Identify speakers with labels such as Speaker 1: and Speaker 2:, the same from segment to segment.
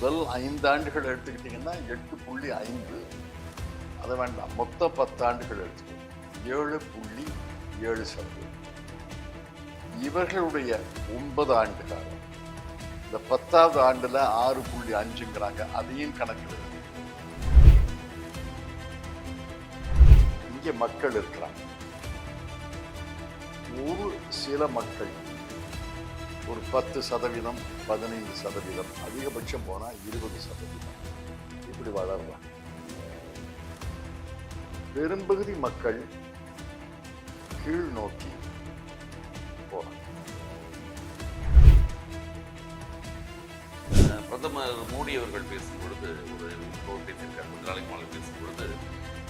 Speaker 1: முதல் ஐந்தாண்டுகள் எடுத்துக்கிட்டிங்கன்னா எட்டு புள்ளி ஐந்து. அதை வேண்டாம் மொத்த பத்தாண்டுகள் எடுத்துக்கணும் ஏழு புள்ளி ஏழு சதவீதம். இவர்களுடைய ஒன்பது ஆண்டு காலம். இந்த பத்தாவது ஆண்டுல ஆறு புள்ளி அஞ்சுங்கிறாங்க அதையும் கணக்கில் இங்கே மக்கள் இருக்கிறாங்க. ஒரு சில மக்கள் ஒரு பத்து சதவீதம் பதினைந்து சதவீதம் அதிகபட்சம் போனா இருபது சதவீதம். இப்படி வளர்றாங்க பெரும்பகுதி மக்கள் கீழ் நோக்கி
Speaker 2: அஹ் பிரதமர் மோடி அவர்கள் பேசும் பொழுது ஒரு ஒரு பேசியிருக்கார் கொஞ்ச நாளைக்கு முன்னாடி பேசும் பொழுது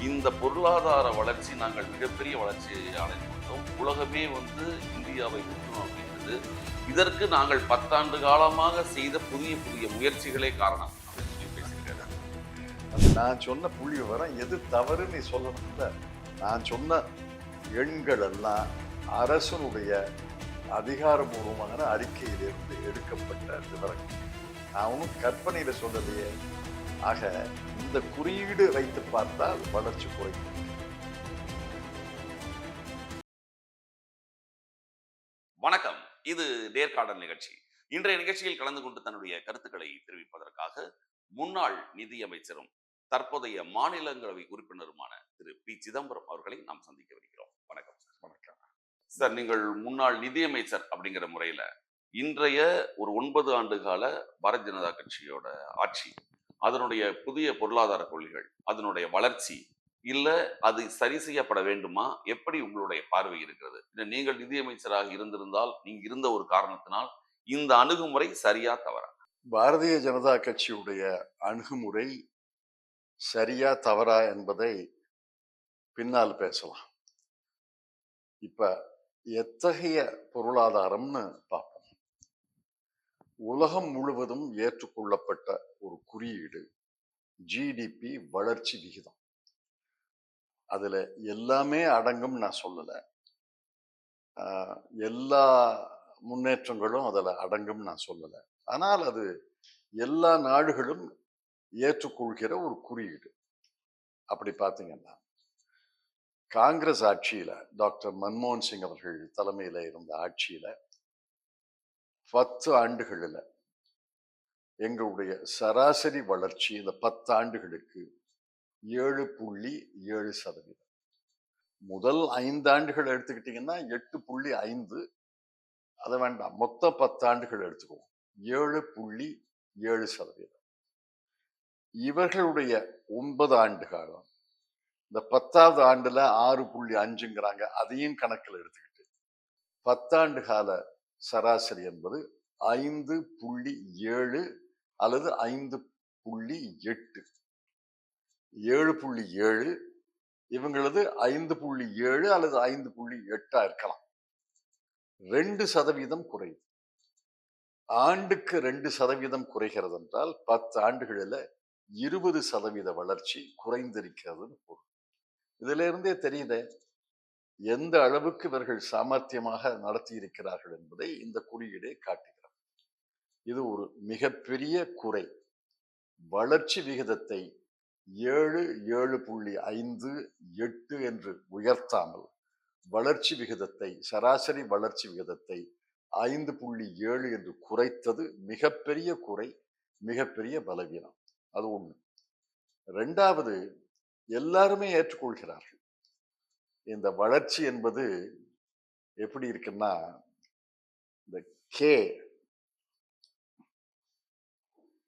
Speaker 2: இந்த பொருளாதார வளர்ச்சி நாங்கள் மிகப்பெரிய வளர்ச்சியை கொண்டோம் உலகமே வந்து இந்தியாவை நோக்கி அப்படின்றது இதற்கு நாங்கள் பத்தாண்டு காலமாக செய்த புதிய புதிய முயற்சிகளே காரணம் அப்படின்னு சொல்லி பேசியிருக்காரு.
Speaker 1: நான் சொன்ன புள்ளி விவரம் எது தவறு நீ சொல்லணும்ல நான் சொன்ன எண்கள் எல்லாம் அரசனுடைய அதிகாரபூர்வமான அறிக்கையிலிருந்து எடுக்கப்பட்ட விவரங்கள் நான் ஒன்றும் கற்பனையில் சொல்லலையே. ஆக இந்த குறியீடு வைத்து பார்த்தால் வளர்ச்சி குறைக்கும்
Speaker 2: இது நேர்காணல் நிகழ்ச்சி. இன்றைய நிகழ்ச்சியில் கலந்து கொண்டு தன்னுடைய கருத்துக்களை தெரிவிப்பதற்காக முன்னாள் நிதியமைச்சரும் தற்போதைய மாநிலங்களவை உறுப்பினருமான திரு. பி. சிதம்பரம் அவர்களை நாம் சந்திக்க வருகிறோம். வணக்கம் சார்.
Speaker 1: வணக்கம்.
Speaker 2: சார் நீங்கள் முன்னாள் நிதியமைச்சர் அப்படிங்கிற முறையில இன்றைய ஒரு ஒன்பது ஆண்டு கால பாரதிய ஜனதா கட்சியோட ஆட்சி அதனுடைய புதிய பொருளாதார கொள்கைகள் அதனுடைய வளர்ச்சி இல்ல அது சரி செய்யப்பட வேண்டுமா? எப்படி உங்களுடைய பார்வை இருக்கிறது? இல்லை நீங்கள் நிதியமைச்சராக இருந்திருந்தால் நீங்க இருந்த ஒரு காரணத்தினால் இந்த அணுகுமுறை சரியா தவறா?
Speaker 1: பாரதிய ஜனதா கட்சியுடைய அணுகுமுறை சரியா தவறா என்பதை பின்னால் பேசலாம். இப்ப எத்தகைய பொருளாதாரம்னு பார்ப்போம். உலகம் முழுவதும் ஏற்றுக்கொள்ளப்பட்ட ஒரு குறியீடு ஜிடிபி வளர்ச்சி விகிதம். அதுல எல்லாமே அடங்கும் நான் சொல்லலை. ஆஹ் எல்லா முன்னேற்றங்களும் அதுல அடங்கும் நான் சொல்லலை. ஆனால் அது எல்லா நாடுகளும் ஏற்றுக்கொள்கிற ஒரு குறியீடு. அப்படி பார்த்தீங்கன்னா காங்கிரஸ் ஆட்சியில டாக்டர் மன்மோகன் சிங் அவர்கள் தலைமையில இருந்த ஆட்சியில பத்து ஆண்டுகளில் எங்களுடைய சராசரி வளர்ச்சி இந்த பத்து ஆண்டுகளுக்கு ஏழு புள்ளி ஏழு சதவீதம். முதல் ஐந்து ஆண்டுகள் எடுத்துக்கிட்டிங்கன்னா எட்டு புள்ளி ஐந்து. அதை வேண்டாம் மொத்த பத்தாண்டுகள் எடுத்துக்குவோம். ஏழு புள்ளி ஏழு சதவீதம். இவர்களுடைய ஒன்பது ஆண்டு காலம் இந்த பத்தாவது ஆண்டுல ஆறு புள்ளி அஞ்சுங்கிறாங்க அதையும் கணக்கில் எடுத்துக்கிட்டு பத்தாண்டு கால சராசரி என்பது ஐந்து புள்ளி ஏழு அல்லது ஐந்து புள்ளி எட்டு. ஏழு புள்ளி ஏழு இவங்களது ஐந்து புள்ளி ஏழு அல்லது ஐந்து புள்ளி எட்டா இருக்கலாம். ரெண்டு சதவீதம் குறையுது ஆண்டுக்கு ரெண்டு சதவீதம் குறைகிறது என்றால் பத்து ஆண்டுகளில் இருபது சதவீத வளர்ச்சி குறைந்திருக்கிறதுன்னு பொருள். இதுல இருந்தே தெரியுதே எந்த அளவுக்கு இவர்கள் சாமர்த்தியமாக நடத்தி இருக்கிறார்கள் என்பதை இந்த குறியீடே காட்டுகிறது. இது ஒரு மிகப்பெரிய குறை. வளர்ச்சி விகிதத்தை ஏழு ஏழு புள்ளி ஐந்து எட்டு என்று உயர்த்தாமல் வளர்ச்சி விகிதத்தை சராசரி வளர்ச்சி விகிதத்தை ஐந்து புள்ளி ஏழு என்று குறைத்தது மிகப்பெரிய குறை மிகப்பெரிய பலவீனம். அது ஒண்ணு. ரெண்டாவது எல்லாருமே ஏற்றுக்கொள்கிறார்கள். இந்த வளர்ச்சி என்பது எப்படி இருக்குன்னா இந்த கே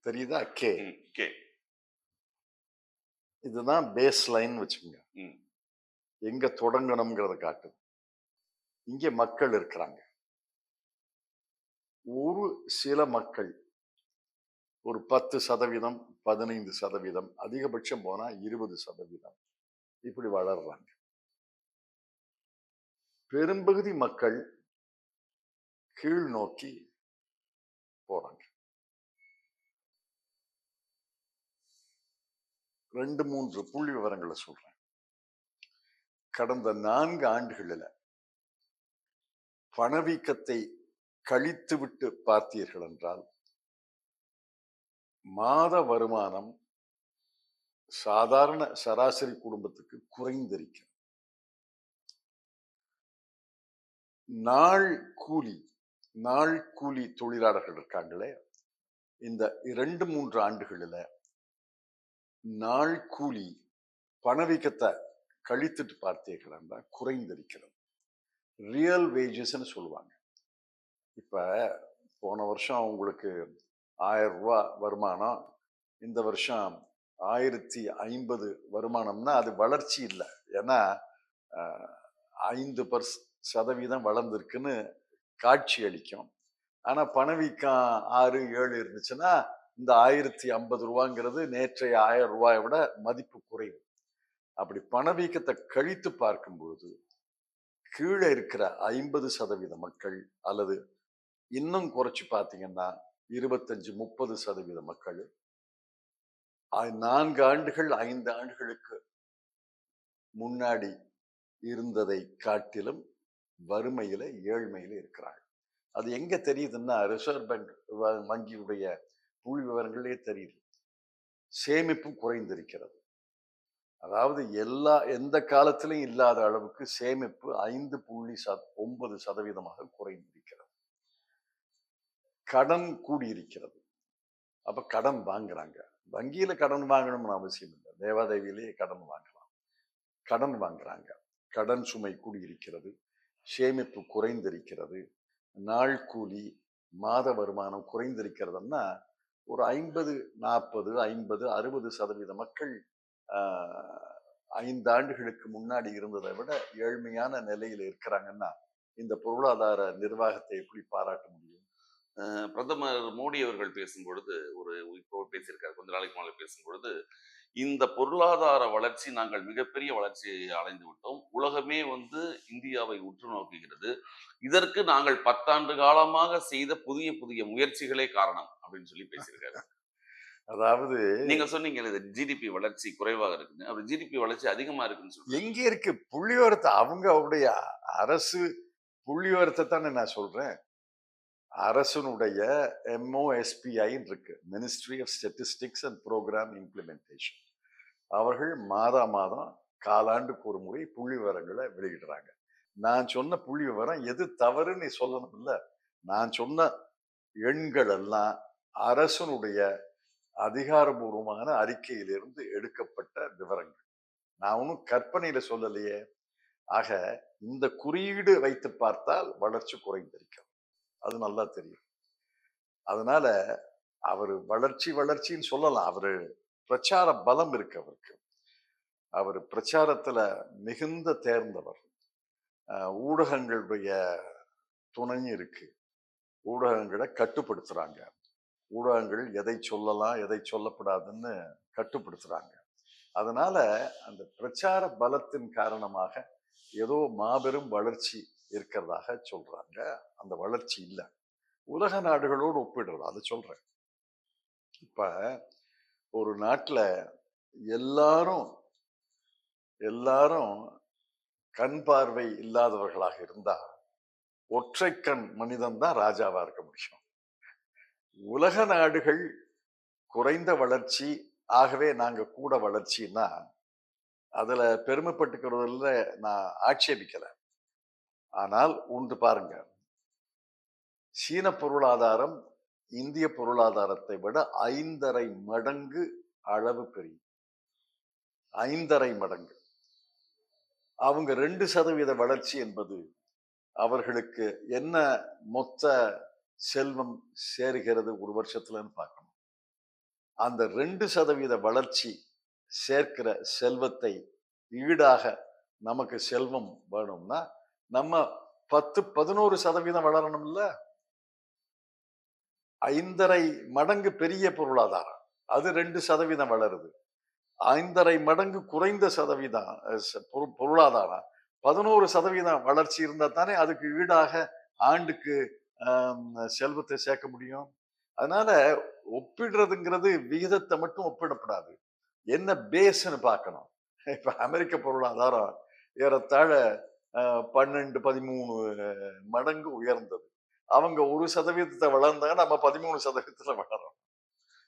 Speaker 1: தெரியுதா? கே.
Speaker 2: கே.
Speaker 1: இதுதான் பேஸ் லைன் வச்சுக்கோங்க. எங்க தொடங்கணுங்கிறத காட்டுது. இங்க மக்கள் இருக்கிறாங்க. ஒரு சில மக்கள் ஒரு பத்து சதவீதம் பதினைந்து சதவீதம் அதிகபட்சம் போனா இருபது சதவீதம் இப்படி வளர்றாங்க. பெரும்பகுதி மக்கள் கீழ் நோக்கி போறாங்க. ரெண்டு மூன்று புள்ளி விவரங்களை சொல்றேன். கடந்த நான்கு ஆண்டுகளில் பணவீக்கத்தை கழித்துவிட்டு பார்த்தீர்கள் என்றால் மாத வருமானம் சாதாரண சராசரி குடும்பத்துக்கு குறைந்திருக்கும். நாள் கூலி நாள் கூலி தொழிலாளர்கள் இருக்காங்களே இந்த இரண்டு மூன்று ஆண்டுகளில் நாள் கூலி பணவீக்கத்தை கழித்துட்டு பார்த்தீர்களா குறைந்திருக்கிறது. ரியல் வேஜஸ்ன்னு சொல்லுவாங்க. இப்போ போன வருஷம் உங்களுக்கு ஆயிரம் ரூபா வருமானம் இந்த வருஷம் ஆயிரத்தி ஐம்பது வருமானம்னா அது வளர்ச்சி இல்லை. ஏன்னா ஐந்து பர்ஸ் சதவீதம் வளர்ந்துருக்குன்னு காட்சி அளிக்கும். ஆனால் பணவீக்கம் ஆறு ஏழு இருந்துச்சுன்னா இந்த ஆயிரத்தி ஐம்பது ரூபாங்கிறது நேற்றைய ஆயிரம் ரூபாயை விட மதிப்பு குறைவு. அப்படி பணவீக்கத்தை கழித்து பார்க்கும்போது கீழே இருக்கிற ஐம்பது சதவீத மக்கள் அல்லது இன்னும் குறைச்சு பார்த்தீங்கன்னா இருபத்தஞ்சு முப்பது சதவீத மக்கள் நான்கு ஆண்டுகள் ஐந்து ஆண்டுகளுக்கு முன்னாடி இருந்ததை காட்டிலும் வறுமையில ஏழ்மையில இருக்கிறாங்க அது எங்க தெரியுதுன்னா ரிசர்வ் பேங்க் வங்கியுடைய புள்ளி விவரங்களே தெரியுது. சேமிப்பு குறைந்திருக்கிறது. அதாவது எல்லா எந்த காலத்திலும் இல்லாத அளவுக்கு சேமிப்பு ஐந்து புள்ளி ச ஒன்பது சதவீதமாக குறைந்திருக்கிறது. கடன் கூடியிருக்கிறது. அப்ப கடன் வாங்குறாங்க. வங்கியில கடன் வாங்கணும்னு அவசியம் இல்லை. தேவாதேவியிலேயே கடன் வாங்கலாம். கடன் வாங்குறாங்க. கடன் சுமை கூடியிருக்கிறது. சேமிப்பு குறைந்திருக்கிறது. நாள் கூலி மாத வருமானம் குறைந்திருக்கிறதுன்னா ஒரு ஐம்பது நாற்பது ஐம்பது அறுபது சதவீத மக்கள் ஆஹ், ஐந்து ஆண்டுகளுக்கு முன்னாடி இருந்ததை விட ஏழ்மையான நிலையில் இருக்கிறாங்கன்னா இந்த பொருளாதார நிர்வாகத்தை எப்படி பாராட்ட முடியும்?
Speaker 2: பிரதமர் மோடி அவர்கள் பேசும் பொழுது ஒரு இப்போ பேசியிருக்காரு கொஞ்ச நாளைக்கு முன்னாடி பேசும் பொழுது இந்த பொருளாதார வளர்ச்சி நாங்கள் மிகப்பெரிய வளர்ச்சியை அடைந்து விட்டோம். உலகமே வந்து இந்தியாவை உற்று நோக்குகிறது. இதற்கு நாங்கள் பத்தாண்டு காலமாக செய்த புதிய புதிய முயற்சிகளே காரணம். அப்படின்னு சொல்லி பேசியிருக்காரு.
Speaker 1: அதாவது
Speaker 2: நீங்க சொன்னீங்க இது ஜிடிபி வளர்ச்சி குறைவாக இருக்குன்னு. அப்படி ஜிடிபி வளர்ச்சி அதிகமா இருக்குன்னு சொல்லி
Speaker 1: எங்க இருக்கு? புள்ளிவரத்தை அவங்க அவருடைய அரசு புள்ளிவரத்தை தானே நான் சொல்றேன். அரசனுடைய எம்ஓஎஸ்பிஐன்னு இருக்கு. Ministry of statistics and programme implementation அவர்கள் மாதா மாதம் காலாண்டுக்கு ஒரு முறை புள்ளி விவரங்களை வெளியிடுறாங்க. நான் சொன்ன புள்ளி விவரம் எது தவறுன்னு நீ சொல்லணும் இல்ல நான் சொன்ன எண்கள் எல்லாம் அரசனுடைய அதிகாரபூர்வமான அறிக்கையிலிருந்து எடுக்கப்பட்ட விவரங்கள். நான் ஒன்றும் கற்பனையில சொல்லலையே. ஆக இந்த குறியீடு வைத்து பார்த்தால் வளர்ச்சி குறைந்திருக்கிறது. அது நல்லா தெரியும். அதனால அவர் வளர்ச்சி வளர்ச்சின்னு சொல்லலாம். அவரு பிரச்சார பலம் இருக்கு அவருக்கு. அவர் பிரச்சாரத்துல மிகுந்த தேர்ந்தவர். ஊடகங்களுடைய துணையும் இருக்கு. ஊடகங்களை கட்டுப்படுத்துறாங்க. ஊடகங்கள் எதை சொல்லலாம் எதை சொல்லக்கூடாதுன்னு கட்டுப்படுத்துறாங்க. அதனால அந்த பிரச்சார பலத்தின் காரணமாக ஏதோ மாபெரும் வளர்ச்சி இருக்கிறதாக சொல்றாங்க. அந்த வளர்ச்சி இல்லை. உலக நாடுகளோடு ஒப்பிடுறது அதை சொல்கிறேன் இப்ப ஒரு நாட்டுல எல்லாரும் எல்லாரும் கண் பார்வை இல்லாதவர்களாக இருந்தா ஒற்றை கண் மனிதன் தான் ராஜாவா இருக்க முடியும். உலக நாடுகள் குறைந்த வளர்ச்சி ஆகவே நாங்க கூட வளர்ச்சின்னா அதுல பெருமைப்பட்டுக்கிறதில் நான் ஆட்சேபிக்கலை. ஆனால் உண்டு பாருங்க. சீன பொருளாதாரம் இந்திய பொருளாதாரத்தை விட ஐந்தரை மடங்கு அளவு பெரிய ஐந்தரை மடங்கு. அவங்க ரெண்டு சதவீத வளர்ச்சி என்பது அவர்களுக்கு என்ன மொத்த செல்வம் சேருகிறது ஒரு வருஷத்துலன்னு பார்க்கணும். அந்த ரெண்டு சதவீத வளர்ச்சி சேர்க்கிற செல்வத்தை ஈடாக நமக்கு செல்வம் வேணும்னா நம்ம பத்து பதினோரு சதவீதம் வளரணும்ல? ஐந்தரை மடங்கு பெரிய பொருளாதாரம். அது ரெண்டு சதவீதம் வளருது. ஐந்தரை மடங்கு குறைந்த சதவீதம் பொரு- பொருளாதாரம். பதினோரு சதவீதம் வளர்ச்சி இருந்தா தானே அதுக்கு ஈடாக ஆண்டுக்கு செல்வத்தை சேர்க்க முடியும். அதனால ஒப்பிடுறதுங்கிறது விகிதத்தை மட்டும் ஒப்பிடப்படாது. என்ன பேஸ்ன்னு பார்க்கணும். இப்ப அமெரிக்க பொருளாதாரம் ஏறத்தாழ பன்னெண்டு பதிமூணு மடங்கு உயர்ந்தது. அவங்க ஒரு சதவீதத்தை வளர்ந்தாங்க நம்ம பதிமூணு சதவீதத்துல வளரோம்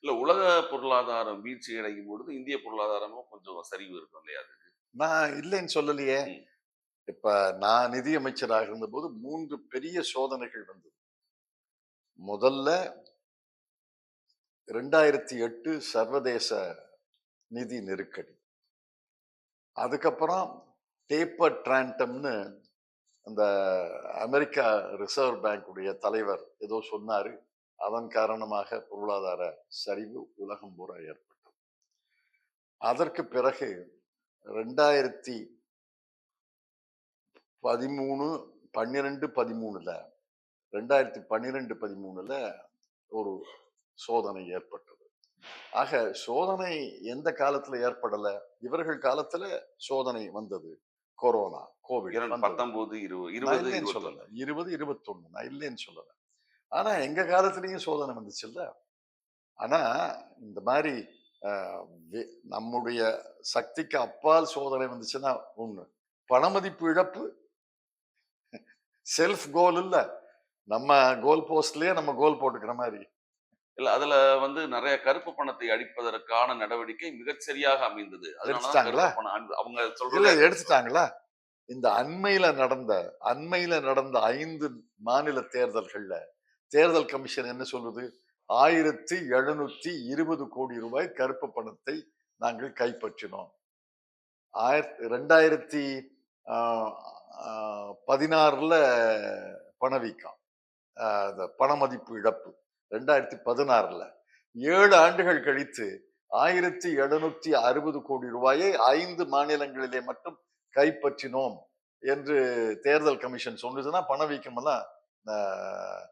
Speaker 2: இல்ல உலக பொருளாதாரம் வீழ்ச்சி அடையும் பொழுது இந்திய பொருளாதாரமும் கொஞ்சம் சரிவு இருக்கும் இல்லையா அது?
Speaker 1: நான் இல்லைன்னு சொல்லலையே. இப்ப நான் நிதியமைச்சராக இருந்தபோது மூன்று பெரிய சோதனைகள் வந்தது. முதல்ல ரெண்டாயிரத்தி எட்டு சர்வதேச நிதி நெருக்கடி. அதுக்கப்புறம் டேப்பர் ட்ராண்டம்னு அந்த அமெரிக்கா ரிசர்வ் பேங்குடைய தலைவர் ஏதோ சொன்னார். அதன் காரணமாக பொருளாதார சரிவு உலகம் பூரா ஏற்பட்டது. அதற்கு பிறகு ரெண்டாயிரத்தி பதிமூணு பன்னிரெண்டு பதிமூணுல ரெண்டாயிரத்தி பன்னிரெண்டு பதிமூணுல ஒரு சோதனை ஏற்பட்டது. ஆக சோதனை எந்த காலத்துல ஏற்படல? இவர்கள் காலத்துல சோதனை வந்தது. Corona Covid.
Speaker 2: பத்தொன்பது இருபது
Speaker 1: சொல்லல. இருபது இருபத்தொன்னு. நான் இல்லைன்னு சொல்லல. ஆனா எங்க காலத்துலயும் சோதனை வந்துச்சுல்ல? ஆனா இந்த மாதிரி நம்முடைய சக்திக்கு அப்பால் சோதனை வந்துச்சுன்னா ஒண்ணு. பணமதிப்பு இழப்பு செல்ஃப் கோல் இல்ல. நம்ம கோல் போஸ்ட்லயே நம்ம கோல் போட்டுக்கிற மாதிரி.
Speaker 2: இல்ல அதுல வந்து நிறைய கருப்பு பணத்தை அடிப்பதற்கான நடவடிக்கை மிகச் சரியாக அமைந்தது
Speaker 1: எடுத்துட்டாங்களா?
Speaker 2: அவங்க சொல்றது
Speaker 1: எடுத்துட்டாங்களா? இந்த அண்மையில நடந்த அண்மையில நடந்த ஐந்து மாநில தேர்தல்கள்ல தேர்தல் கமிஷன் என்ன சொல்லுது? ஆயிரத்தி எழுநூத்தி இருபது கோடி ரூபாய் கருப்பு பணத்தை நாங்கள் கைப்பற்றினோம். ஆயிரத்தி ரெண்டாயிரத்தி பதினாறுல பணவீக்கம். இந்த பணமதிப்பு இழப்பு ரெண்டாயிரத்தி பதினாறுல. ஏழு ஆண்டுகள் கழித்து ஆயிரத்தி எழுநூத்தி அறுபது கோடி ரூபாயை ஐந்து மாநிலங்களிலே மட்டும் கைப்பற்றினோம் என்று தேர்தல் கமிஷன் சொன்னதுன்னா பணவீக்கம் எல்லாம் ஆஹ்,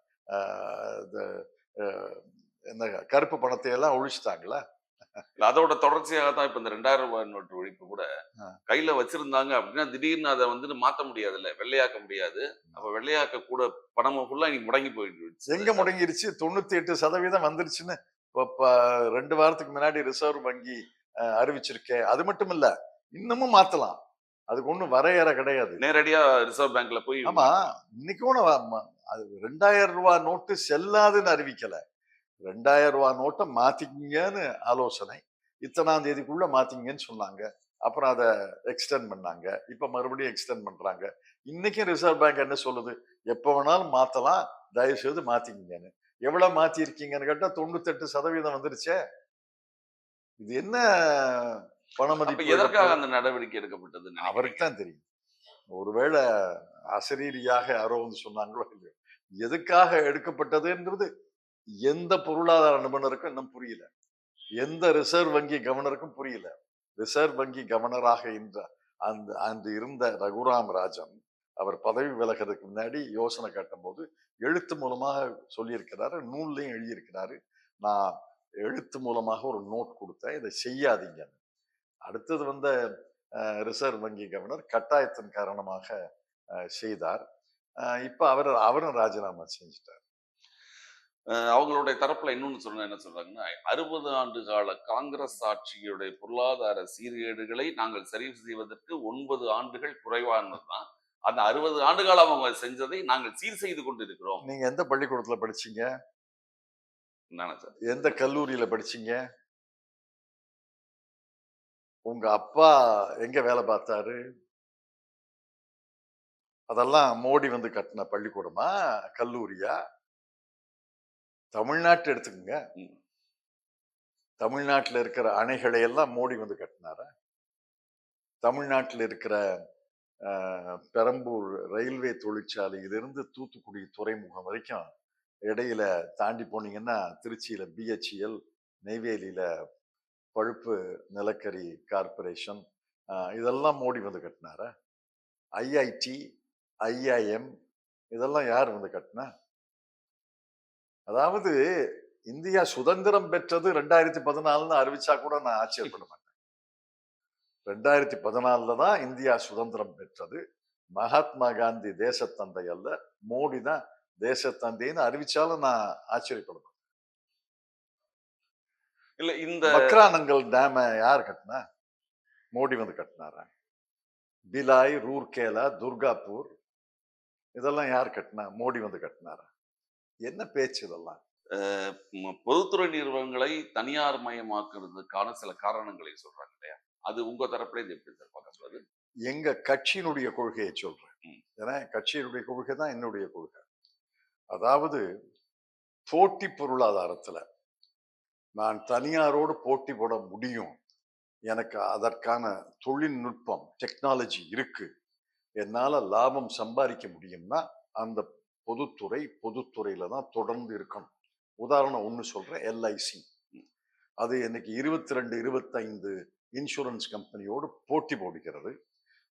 Speaker 1: இந்த, கருப்பு பணத்தை எல்லாம் ஒழிச்சிட்டாங்களா?
Speaker 2: அதோட தொடர்ச்சியாக தான் இப்ப இந்த ரெண்டாயிரம் ரூபாய் நோட்டு ஒழிப்பு கூட. கையில வச்சிருந்தாங்க அப்படின்னா திடீர்னு அதை வந்து மாத்த முடியாதுல்ல வெள்ளையாக்க முடியாது. அப்ப வெள்ளையாக்க கூட பணமும் ஃபுல்லா இன்னைக்கு முடங்கி போயிடுச்சு
Speaker 1: எங்க முடங்கிருச்சு? தொண்ணூத்தி எட்டு சதவீதம் வந்துருச்சுன்னு ரெண்டு வாரத்துக்கு முன்னாடி ரிசர்வ் வங்கி ஆஹ், அறிவிச்சிருக்கே. அது மட்டும் இல்ல இன்னமும் மாத்தலாம். அதுக்கு ஒண்ணும் வரையறை கிடையாது.
Speaker 2: நேரடியா ரிசர்வ் பேங்க்ல போய்
Speaker 1: ஆமா இன்னைக்கும் நான் ம- அது ரெண்டாயிரம் ரூபாய் நோட்டு செல்லாதுன்னு அறிவிக்கல. ரெண்டாயிரம் ரூபாய் நோட்டை மாத்திக்கிங்கன்னு ஆலோசனை. இத்தனாம் தேதிக்குள்ள மாத்திங்கன்னு சொன்னாங்க. அப்புறம் அதை எக்ஸ்டெண்ட் பண்ணாங்க. இப்ப மறுபடியும் எக்ஸ்டெண்ட் பண்றாங்க. இன்னைக்கும் ரிசர்வ் பேங்க் என்ன சொல்லுது? எப்ப வேணாலும் மாத்தலாம். தயவு செய்து மாத்திக்கிங்கன்னு. எவ்வளவு மாத்தி இருக்கீங்கன்னு கேட்டா தொண்ணூத்தெட்டு சதவீதம் வந்துருச்சே. இது என்ன
Speaker 2: அப்ப
Speaker 1: பணமதிப்பு
Speaker 2: எதற்காக? அந்த நடவடிக்கை எடுக்கப்பட்டது
Speaker 1: அவருக்கு தான் தெரியும். ஒருவேளை அசரீரியாக யாரோ வந்து சொன்னாங்களோ இல்லையோ. எதுக்காக எடுக்கப்பட்டதுன்றது எந்த பொருளாதார நிபுணருக்கும் இன்னும் புரியல. எந்த ரிசர்வ் வங்கி கவர்னருக்கும் புரியல. ரிசர்வ் வங்கி கவர்னராக இருந்த அந்த அன்று இருந்த ரகுராம் ராஜன் அவர் பதவி விலகிறதுக்கு முன்னாடி யோசனை காட்டும்போது எழுத்து மூலமாக சொல்லியிருக்கிறாரு நூல்லையும் எழுதியிருக்கிறாரு. நான் எழுத்து மூலமாக ஒரு நோட் கொடுத்தேன் இதை செய்யாதீங்க. அடுத்தது வந்த ரிசர்வ் வங்கி கவர்னர் கட்டாயத்தின் காரணமாக அஹ், செய்தார். இப்போ இப்ப அவர் அவரும் ராஜினாமா செஞ்சிட்டார்.
Speaker 2: அவங்களுடைய தரப்புல இன்னொன்னு சொன்ன என்ன சொல்றாங்கன்னா அறுபது ஆண்டு கால காங்கிரஸ் ஆட்சியுடைய பொருளாதார சீர்கேடுகளை நாங்கள் சரி செய்வதற்கு ஒன்பது ஆண்டுகள் குறைவானதுதான் அந்த அறுபது ஆண்டு காலம் அவங்க செஞ்சதை நாங்கள் சீர் செய்து கொண்டிருக்கிறோம்.
Speaker 1: நீங்க எந்த பள்ளிக்கூடத்துல படிச்சீங்க?
Speaker 2: நினைச்சேன்
Speaker 1: எந்த கல்லூரியில படிச்சீங்க? உங்க அப்பா எங்க வேலை பார்த்தாரு? அதெல்லாம் மோடி வந்து கட்டின பள்ளிக்கூடமா? கல்லூரியா? தமிழ்நாட்டு எடுத்துக்கோங்க. தமிழ்நாட்டுல இருக்கிற அணைகளை எல்லாம் மோடி வந்து கட்டினாரா? தமிழ்நாட்டில் இருக்கிற பெரம்பூர் ரயில்வே தொழிற்சாலையிலிருந்து தூத்துக்குடி துறைமுகம் வரைக்கும் இடையில தாண்டி போனீங்கன்னா திருச்சியில பிஹெச்இஎல் நெய்வேலியில பழுப்பு நிலக்கரி கார்ப்பரேஷன் அஹ், இதெல்லாம் மோடி வந்து கட்டினாரா? ஐஐடி ஐஐஎம் இதெல்லாம் யார் வந்து கட்டினா? அதாவது இந்தியா சுதந்திரம் பெற்றது ரெண்டாயிரத்தி பதினாலுன்னு அறிவிச்சா கூட நான் ஆச்சரியப்பட மாட்டேன் ரெண்டாயிரத்தி பதினாலுல தான் இந்தியா சுதந்திரம் பெற்றது. மகாத்மா காந்தி தேசத்தந்தை அல்ல மோடி தான் தேசத்தந்தைன்னு அறிவிச்சாலும் நான் ஆச்சரியப்பட மாட்டேன்
Speaker 2: இல்ல இந்த
Speaker 1: பக்ரானங்கல் டேம யார் கட்டினா? மோடி வந்து கட்டினாரா? பிலாய் ரூர்கேலா துர்காப்பூர் இதெல்லாம் யார் கட்டினா? மோடி வந்து கட்டினாரா? என்ன பேச்சு இதெல்லாம்?
Speaker 2: பொதுத்துறை நிறுவனங்களை தனியார் மயமாக்குறதுக்கான சில காரணங்களை சொல்றாங்க இல்லையா? அது உங்க தரப்புல இது எப்படி சார் பார்க்கப்படுது
Speaker 1: எங்க கட்சியினுடைய கொள்கையை சொல்றேன். ஏன்னா கட்சியினுடைய கொள்கை தான் என்னுடைய கொள்கை. அதாவது போட்டி பொருளாதாரத்துல நான் தனியாரோடு போட்டி போட முடியும். எனக்கு அதற்கான தொழில்நுட்பம் டெக்னாலஜி இருக்கு. என்னால லாபம் சம்பாதிக்க முடியும்னா அந்த பொதுத்துறை பொதுத்துறையில தான் தொடர்ந்து இருக்கணும். உதாரணம் ஒன்று சொல்றேன் எல்ஐசி அது இன்னைக்கு இருபத்தி ரெண்டு இருபத்தைந்து இன்சூரன்ஸ் கம்பெனியோடு போட்டி போடுகிறது.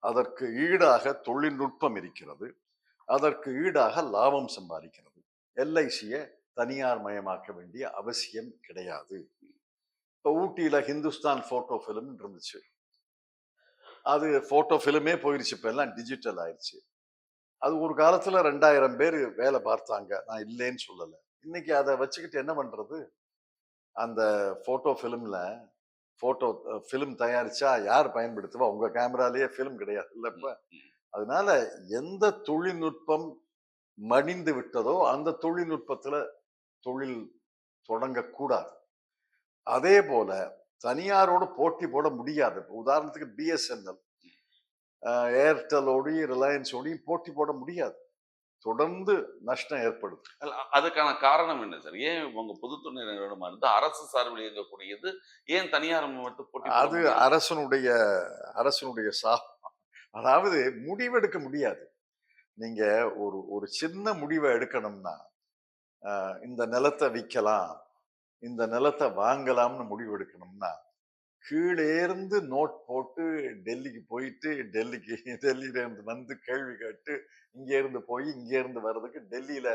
Speaker 1: அதற்கு ஈடாக தொழில்நுட்பம் இருக்கிறது. அதற்கு ஈடாக லாபம் சம்பாதிக்கிறது. எல்ஐசியை தனியார் மயமாக்க வேண்டிய அவசியம் கிடையாது. இப்போ ஊட்டியில ஹிந்துஸ்தான் போட்டோ ஃபிலிம் இருந்துச்சு. அது போட்டோ ஃபிலிமே போயிடுச்சு இப்போ எல்லாம் டிஜிட்டல் ஆயிடுச்சு அது ஒரு காலத்துல ரெண்டாயிரம் பேர் வேலை பார்த்தாங்க. நான் இல்லைன்னு சொல்லலை. இன்னைக்கு அதை வச்சுக்கிட்டு என்ன பண்றது? அந்த போட்டோ ஃபிலிம்ல போட்டோ ஃபிலிம் தயாரிச்சா யார் பயன்படுத்துவா? உங்க கேமராலேயே ஃபிலிம் கிடையாது இல்ல இப்ப அதனால எந்த தொழில்நுட்பம் மடிந்து விட்டதோ அந்த தொழில்நுட்பத்துல தொழில் தொடங்கக்கூடாது. அதே போல தனியாரோடு போட்டி போட முடியாது. உதாரணத்துக்கு பிஎஸ்என்எல் ஏர்டெலோடையும் ரிலையன்ஸோடையும் போட்டி போட முடியாது. தொடர்ந்து நஷ்டம் ஏற்படுது.
Speaker 2: அதுக்கான காரணம் என்ன சார்? ஏன் உங்க பொதுத்துறை நிறுவனமா இருந்து அரசு சார்பில் இயங்கக்கூடியது ஏன் தனியார் மட்டும் போட்டி போட
Speaker 1: அது? அரசனுடைய அரசனுடைய சா அதாவது முடிவெடுக்க முடியாது. நீங்க ஒரு ஒரு சின்ன முடிவை எடுக்கணும்னா இந்த நிலத்தை விற்கலாம் இந்த நிலத்தை வாங்கலாம்னு முடிவு எடுக்கணும்னா கீழே இருந்து நோட் போட்டு டெல்லிக்கு போயிட்டு டெல்லிக்கு டெல்லியில இருந்து வந்து கேள்வி கேட்டு இங்கேருந்து போய் இங்கேருந்து வர்றதுக்கு டெல்லியில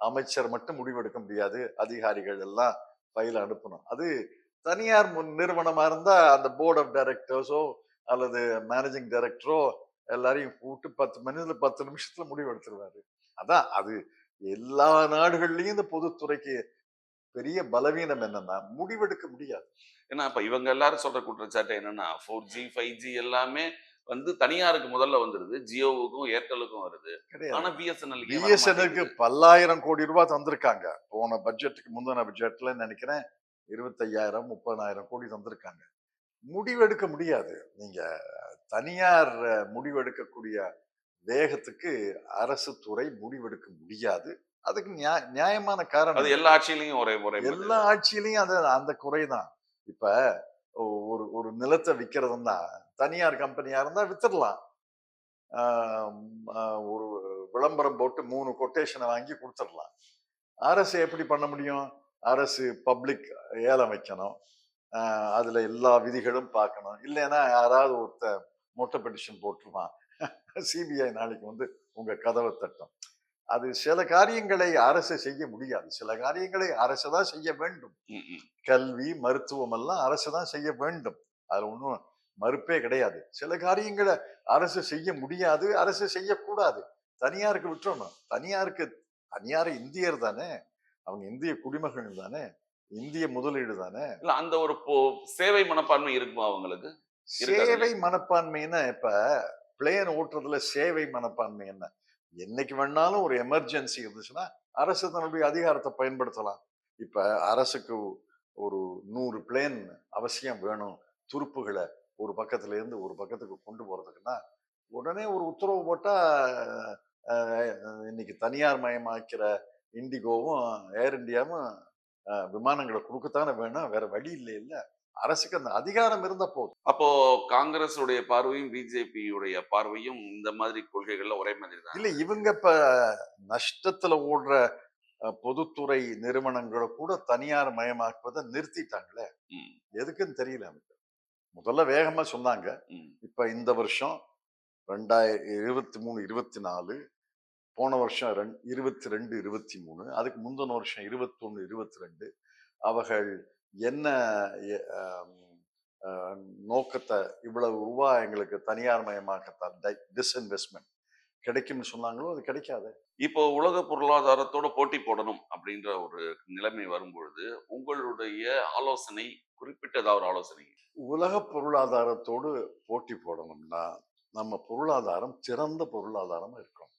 Speaker 1: அமைச்சர் மட்டும் முடிவெடுக்க முடியாது. அதிகாரிகள் எல்லாம் ஃபைல் அனுப்பணும். அது தனியார் முன் நிறுவனமா இருந்தா அந்த போர்ட் ஆஃப் டைரக்டர்ஸோ அல்லது மேனேஜிங் டைரக்டரோ எல்லாரையும் கூப்பிட்டு பத்து மணில பத்து நிமிஷத்துல முடிவு எடுத்துருவாரு அதான் அது. எல்லா நாடுகள்லயும் இந்த பொதுத்துறைக்கு பெரிய பலவீனம் என்னன்னா முடிவெடுக்க முடியாது.
Speaker 2: ஏன்னா இப்ப இவங்க எல்லாரும் சொல்ற குற்றச்சாட்டு என்னன்னா ஃபோர் ஜி ஃபைவ் ஜி எல்லாமே வந்து தனியாருக்கு முதல்ல வந்துருது. ஜியோவுக்கும் ஏர்டெலுக்கும் வருது. ஆனா பிஎஸ்என்எல்
Speaker 1: பிஎஸ்என்எல்க்கு பல்லாயிரம் கோடி ரூபாய் தந்திருக்காங்க. போன பட்ஜெட்டுக்கு முந்தின பட்ஜெட்ல நினைக்கிறேன் இருபத்தையாயிரம் முப்பதாயிரம் கோடி தந்திருக்காங்க. முடிவெடுக்க முடியாது. நீங்க தனியார் முடிவெடுக்கக்கூடிய வேகத்துக்கு அரசு துறை முடிவெடுக்க முடியாது. அதுக்கு நியா- நியாயமான காரணம்
Speaker 2: அது எல்லா ஆட்சியிலையும் ஒரே மாதிரி
Speaker 1: எல்லா ஆட்சியிலையும் அது அந்த குறைதான். இப்ப ஒ- ஒரு ஒரு நிலத்தை விற்கிறதுன்னா தனியார் கம்பெனியா இருந்தா வித்துடலாம் ஆஹ் ஒரு விளம்பரம் போட்டு மூணு கொட்டேஷனை வாங்கி கொடுத்துடலாம் அரசு எப்படி பண்ண முடியும்? அரசு பப்ளிக் ஏலம் வைக்கணும். ஆஹ் அதுல எல்லா விதிகளும் பார்க்கணும். இல்லைன்னா யாராவது ஒருத்த மொட்டை பெட்டிஷன் போட்டுருவான். சிபிஐ நாளைக்கு வந்து உங்க கதவை தட்டும். அது சில காரியங்களை அரசு செய்ய முடியாது. சில காரியங்களை அரசு தான் செய்ய வேண்டும். கல்வி மருத்துவம் எல்லாம் அரசு தான் செய்ய வேண்டும். அது ஒன்றும் மறுப்பே கிடையாது. சில காரியங்களை அரசு செய்ய முடியாது அரசு செய்யக்கூடாது. தனியாருக்கு விட்டுறணும். தனியாருக்கு தனியார் இந்தியர் தானே. அவங்க இந்திய குடிமகன் தானே. இந்திய முதலீடு தானே.
Speaker 2: இல்ல அந்த ஒரு சேவை மனப்பான்மை இருக்குமா அவங்களுக்கு?
Speaker 1: சேவை மனப்பான்மைன்னா இப்ப பிளேன் ஓட்டுறதுல சேவை மனப்பான்மை என்ன? என்னைக்கு வேணாலும் ஒரு எமர்ஜென்சி இருந்துச்சுன்னா அரசு தன்னுடைய அதிகாரத்தை பயன்படுத்தலாம். இப்ப அரசுக்கு ஒரு நூறு பிளேன் அவசியம் வேணும். துருப்புகளை ஒரு பக்கத்துல இருந்து ஒரு பக்கத்துக்கு கொண்டு போறதுக்குன்னா உடனே ஒரு உத்தரவு போட்டா இன்னைக்கு தனியார் மயமாக்கிற இண்டிகோவும் ஏர் இந்தியாவும் விமானங்களை கொடுக்கத்தானே வேணும். வேற வழி இல்லை இல்லை அரசுக்கு அந்த அதிகாரம் இருந்த போதும்.
Speaker 2: அப்போ காங்கிரஸ் உடைய பார்வையும் பிஜேபி உடைய பார்வையும் இந்த மாதிரி கொள்கைகள்ல ஒரே மாதிரி தான்
Speaker 1: இல்ல இவங்க இப்ப நஷ்டத்துல ஓடுற பொதுத்துறை நிறுவனங்களை கூட தனியார் மயமாக்குவதை நிறுத்திட்டாங்களே? எதுக்குன்னு தெரியல எனக்கு. முதல்ல வேகமா சொன்னாங்க. இப்ப இந்த வருஷம் ரெண்டாயிரம் இருபத்தி மூணு இருபத்தி நாலு போன வருஷம் ரெண் இருபத்தி ரெண்டு இருபத்தி மூணு அதுக்கு முந்தின வருஷம் இருபத்தொன்னு இருபத்தி ரெண்டு அவர்கள் என்ன நோக்கத்தை இவ்வளவு ரூபா எங்களுக்கு தனியார் மயமாக்கத்தால் டிஸ்இன்வெஸ்ட்மெண்ட் கிடைக்கும்னு சொன்னாங்களோ அது கிடைக்காது.
Speaker 2: இப்போ உலக பொருளாதாரத்தோட போட்டி போடணும் அப்படின்ற ஒரு நிலைமை வரும்பொழுது உங்களுடைய ஆலோசனை குறிப்பிட்ட ஏதாவது ஒரு ஆலோசனை?
Speaker 1: உலக பொருளாதாரத்தோடு போட்டி போடணும்னா நம்ம பொருளாதாரம் திறந்த பொருளாதாரமா இருக்கும்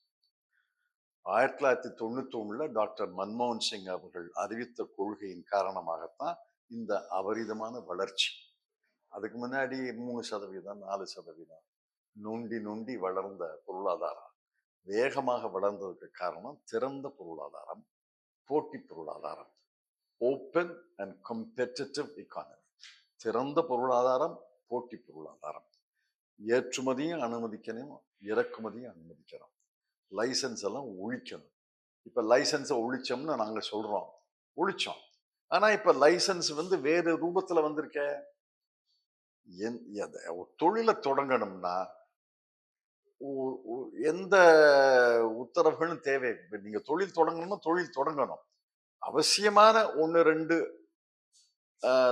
Speaker 1: ஆயிரத்தி தொள்ளாயிரத்தி தொண்ணூத்தி ஒண்ணுல டாக்டர் மன்மோகன் சிங் அவர்கள் அறிவித்த கொள்கையின் காரணமாகத்தான் இந்த அபரிதமான வளர்ச்சி. அதுக்கு முன்னாடி மூணு சதவீதம் நாலு சதவீதம் நொண்டி நொண்டி வளர்ந்த பொருளாதாரம். வேகமாக வளர்ந்ததுக்கு காரணம் திறந்த பொருளாதாரம் போட்டி பொருளாதாரம் ஓப்பன் அண்ட் competitive economy. திறந்த பொருளாதாரம் போட்டி பொருளாதாரம். ஏற்றுமதியும் அனுமதிக்கணும் இறக்குமதியும் அனுமதிக்கணும். லைசன்ஸ் எல்லாம் ஒழிக்கணும். இப்ப லைசன்ஸை ஒழிச்சோம்னு நாங்க சொல்றோம். ஒழிச்சோம். ஆனா இப்ப லைசன்ஸ் வந்து வேறு ரூபத்துல வந்திருக்க. தொழிலை தொடங்கணும்னா எந்த உத்தரவுகளும் தேவை. நீங்க தொழில் தொடங்கணும்னா தொழில் தொடங்கணும். அவசியமான ஒன்று ரெண்டு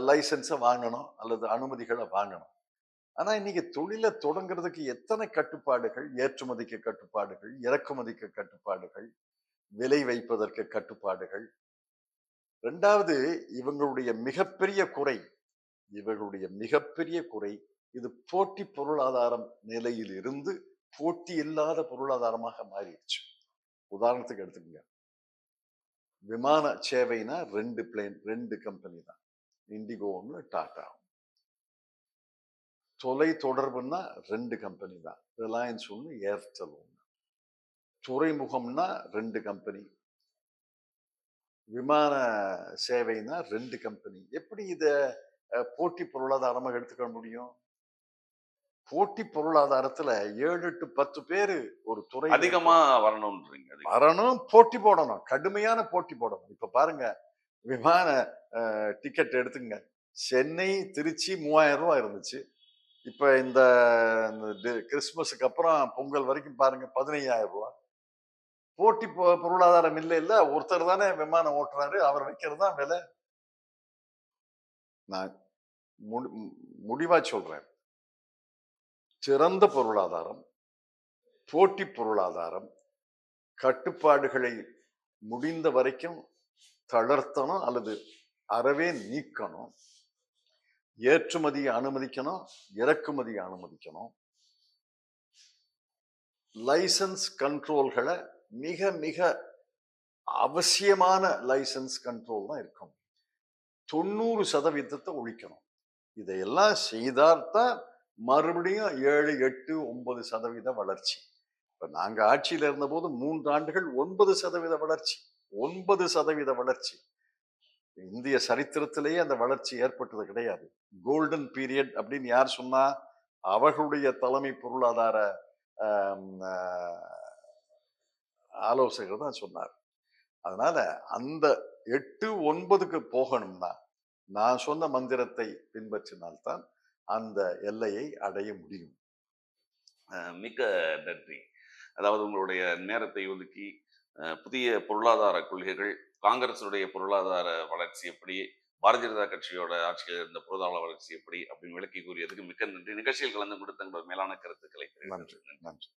Speaker 1: லைசன்ஸை வாங்கணும் அல்லது அனுமதிகளை வாங்கணும். ஆனால் இன்னைக்கு தொழிலை தொடங்குறதுக்கு எத்தனை கட்டுப்பாடுகள்? ஏற்றுமதிக்கு கட்டுப்பாடுகள் இறக்குமதிக்கு கட்டுப்பாடுகள் விலை வைப்பதற்கு கட்டுப்பாடுகள் ரெண்டாவது இவங்களுடைய மிகப்பெரிய குறை இவர்களுடைய மிகப்பெரிய குறை இது போட்டி பொருளாதாரம் நிலையில் இருந்து போட்டி இல்லாத பொருளாதாரமாக மாறிடுச்சு. உதாரணத்துக்கு எடுத்துக்கங்க. விமான சேவைனா ரெண்டு பிளேன் ரெண்டு கம்பெனி தான். இண்டிகோ ஒன்று டாடா. தொலை தொடர்புன்னா ரெண்டு கம்பெனி தான். ரிலையன்ஸ் ஒன்று ஏர்டெல் ஒன்று துறைமுகம்னா ரெண்டு கம்பெனி. விமான சேவைனா ரெண்டு கம்பெனி. எப்படி இத போட்டி பொருளாதாரமாக எடுத்துக்க முடியும்? போட்டி பொருளாதாரத்துல ஏழு எட்டு பத்து பேரு ஒரு துறை
Speaker 2: அதிகமா வரணும்ன்றீங்க.
Speaker 1: வரணும் போட்டி போடணும். கடுமையான போட்டி போடணும். இப்ப பாருங்க விமான டிக்கெட் எடுத்துங்க சென்னை திருச்சி மூவாயிரம் ரூபாய் இருந்துச்சு. இப்ப இந்த கிறிஸ்துமஸுக்கு அப்புறம் பொங்கல் வரைக்கும் பாருங்க பதினையாயிரம் ரூபாய். போட்டி பொருளாதாரம் இல்லை இல்ல. ஒருத்தர் தானே விமானம் ஓட்டுறாரு. அவர் வைக்கிறது தான் விலை? நான் முடிவா சொல்றேன். சிறந்த பொருளாதாரம் போட்டி பொருளாதாரம் கட்டுப்பாடுகளை முடிந்த வரைக்கும் தளர்த்தணும் அல்லது அறவே நீக்கணும். ஏற்றுமதியை அனுமதிக்கணும். இறக்குமதியை அனுமதிக்கணும். லைசன்ஸ் கண்ட்ரோல்களை மிக மிக அவசியமான லைசன்ஸ் கண்ட்ரோல் தான் இருக்கும். தொண்ணூறு சதவீதத்தை ஒழிக்கணும். இதையெல்லாம் செய்தால்தான் மறுபடியும் ஏழு எட்டு ஒன்பது சதவீத வளர்ச்சி. இப்ப நாங்க ஆட்சியில இருந்தபோது மூன்று ஆண்டுகள் ஒன்பது சதவீத வளர்ச்சி. ஒன்பது சதவீத வளர்ச்சி. இந்திய சரித்திரத்திலேயே அந்த வளர்ச்சி ஏற்பட்டது கிடையாது. கோல்டன் பீரியட் அப்படின்னு யார் சொன்னா அவர்களுடைய தலைமை பொருளாதார ஆஹ், ஆலோசகர் தான் சொன்னார். அதனால அந்த எட்டு ஒன்பதுக்கு போகணும்னா நான் சொன்ன மந்திரத்தை பின்பற்றினால்தான் அந்த எல்லையை அடைய முடியும்.
Speaker 2: மிக்க நன்றி. அதாவது உங்களுடைய நேரத்தை ஒதுக்கி அஹ் புதிய பொருளாதார கொள்கைகள் காங்கிரசுடைய பொருளாதார வளர்ச்சி எப்படி பாரதிய ஜனதா கட்சியோட ஆட்சியில் இருந்த பொருளாதார வளர்ச்சி எப்படி அப்படின்னு விளக்கி கூறியதுக்கு மிக்க நன்றி. நிகழ்ச்சியில் கலந்து கொடுத்த உங்களோட மேலான கருத்துக்களை
Speaker 1: நன்றி. நன்றி.